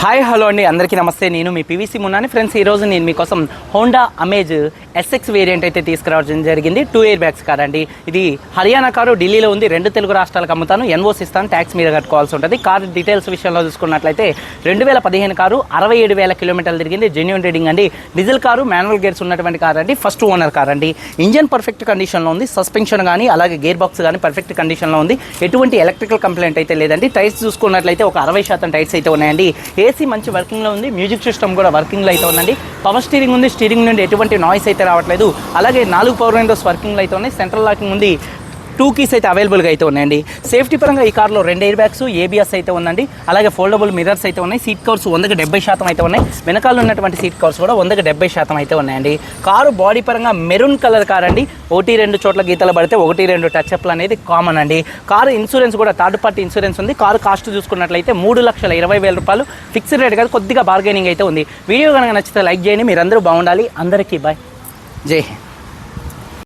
Hi hello అండి. అందరికీ నమస్తే. నేను మీ పివిసి మున్నాని. ఫ్రెండ్స్ ఈరోజు నేను మీకోసం హోండా అమేజ్ ఎస్ఎక్స్ వేరియంట్ అయితే తీసుకురావడం జరిగింది. టూ ఇయర్ బ్యాగ్స్ కార్ అండి ఇది హర్యానా కారు ఢిల్లీలో ఉంది. రెండు తెలుగు రాష్ట్రాలకు అమ్ముతాను. ఎన్ఓసి ఇస్తాను. ట్యాక్స్ మీద కట్టుకోవాల్సి ఉంటుంది. కార్ డీటెయిల్స్ విషయంలో చూసుకున్నట్లయితే రెండు వేల పదిహేను కారు అరవై ఏడు వేల కిలోమీటర్లు తిరిగింది. జెన్యున్ రీడింగ్ అండి. డీజిల్ కారు మాన్యువల్ గేర్స్ ఉన్నటువంటి కార్ అండి. ఫస్ట్ ఓనర్ కార్ అండి. ఇంజన్ పర్ఫెక్ట్ కండిషన్లో ఉంది. సస్పెన్షన్ కానీ అలాగే గేర్ బాక్స్ కానీ పర్ఫెక్ట్ కండిషన్లో ఉంది. ఎటువంటి ఎలక్ట్రికల్ కంప్లైంట్ అయితే లేదండి. టైర్స్ చూసుకున్నట్లయితే ఒక అరవై శాతం టైర్స్ అయితే ఉన్నాయండి. ఏసీ మంచి వర్కింగ్లో ఉంది. మ్యూజిక్ సిస్టమ్ కూడా వర్కింగ్లో అయితే ఉందండి. పవర్ స్టీరింగ్ ఉంది. స్టీరింగ్ నుండి ఎటువంటి నాయిస్ అయితే రావట్లేదు. అలాగే నాలుగు పవర్ విండోస్ వర్కింగ్లో అయితే ఉన్నాయి. సెంట్రల్ లాకింగ్ ఉంది. టూ కీస్ అయితే అవైలబుల్గా అయితే ఉన్నాయండి. సేఫ్టీ పరంగా ఈ కార్లో రెండు ఎయిర్ బ్యాగ్స్ ఏబిఎస్ అయితే ఉందండి. అలాగే ఫోల్డబుల్ మిరర్స్ అయితే ఉన్నాయి. సీట్ కవర్స్ వందకి డెబ్బై శాతం అయితే ఉన్నాయి. వెనకాల ఉన్నటువంటి సీట్ కవర్స్ కూడా వందకి డెబ్బై శాతం అయితే ఉన్నాయండి. కారు బాడీ పరంగా మెరూన్ కలర్ కార్ అండి. ఒకటి రెండు చోట్ల గీతలు పడితే ఒకటి రెండు టచ్అప్లు అనేది కామన్ అండి. కారు ఇన్సూరెన్స్ కూడా థర్డ్ పార్టీ ఇన్సూరెన్స్ ఉంది. కారు కాస్ట్ చూసుకున్నట్లయితే మూడు లక్షల ఇరవై వేల రూపాయలు. ఫిక్స్డ్ రేట్ కాదు కొద్దిగా బార్గెనింగ్ అయితే ఉంది. వీడియో కనుక నచ్చితే లైక్ చేయండి. మీరందరూ బాగుండాలి. అందరికీ బాయ్. జై హింద్